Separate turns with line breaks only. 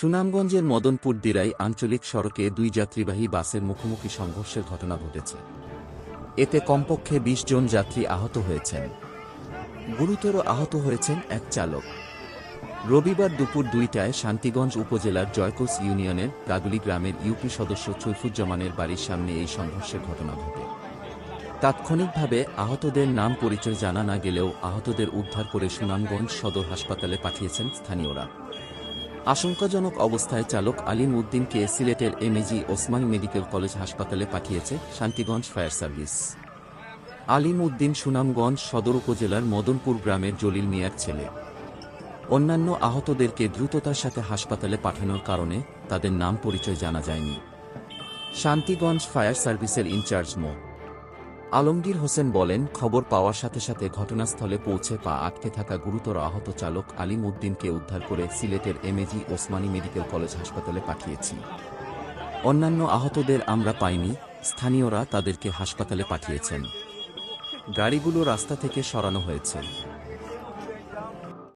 সুনামগঞ্জের মদনপুর দিরাই আঞ্চলিক সড়কে দুই যাত্রীবাহী বাসের মুখোমুখি সংঘর্ষের ঘটনা ঘটেছে। এতে কমপক্ষে ২০ জন যাত্রী আহত হয়েছেন। গুরুতর আহত হয়েছেন এক চালক। রবিবার দুপুর দুইটায় শান্তিগঞ্জ উপজেলার জয়কোস ইউনিয়নের গাগুলি গ্রামের ইউপি সদস্য চৈফুজ্জামানের বাড়ির সামনে এই সংঘর্ষের ঘটনা ঘটে। তাৎক্ষণিকভাবে আহতদের নাম পরিচয় জানা না গেলেও আহতদের উদ্ধার করে সুনামগঞ্জ সদর হাসপাতালে পাঠিয়েছেন স্থানীয়রা। আশঙ্কাজনক অবস্থায় চালক আলিম উদ্দিনকে সিলেটের এমএজি ওসমান মেডিকেল কলেজ হাসপাতালে পাঠিয়েছে শান্তিগঞ্জ ফায়ার সার্ভিস। আলিম উদ্দিন সুনামগঞ্জ সদর উপজেলার মদনপুর গ্রামের জলিল মিয়ার ছেলে। অন্যান্য আহতদেরকে দ্রুততার সাথে হাসপাতালে পাঠানোর কারণে তাদের নাম পরিচয় জানা যায়নি। শান্তিগঞ্জ ফায়ার সার্ভিসের ইনচার্জ মো। আলমগীর হোসেন বলেন, খবর পাওয়ার সাথে সাথে ঘটনাস্থলে পৌঁছে পা আটকে থাকা গুরুতর আহত চালক আলিম উদ্দিনকে উদ্ধার করে সিলেটের এমএজি ওসমানী মেডিকেল কলেজ হাসপাতালে পাঠিয়েছি। অন্যান্য আহতদের আমরা পাইনি, স্থানীয়রা তাদেরকে হাসপাতালে পাঠিয়েছেন। গাড়িগুলো রাস্তা থেকে সরানো হয়েছে।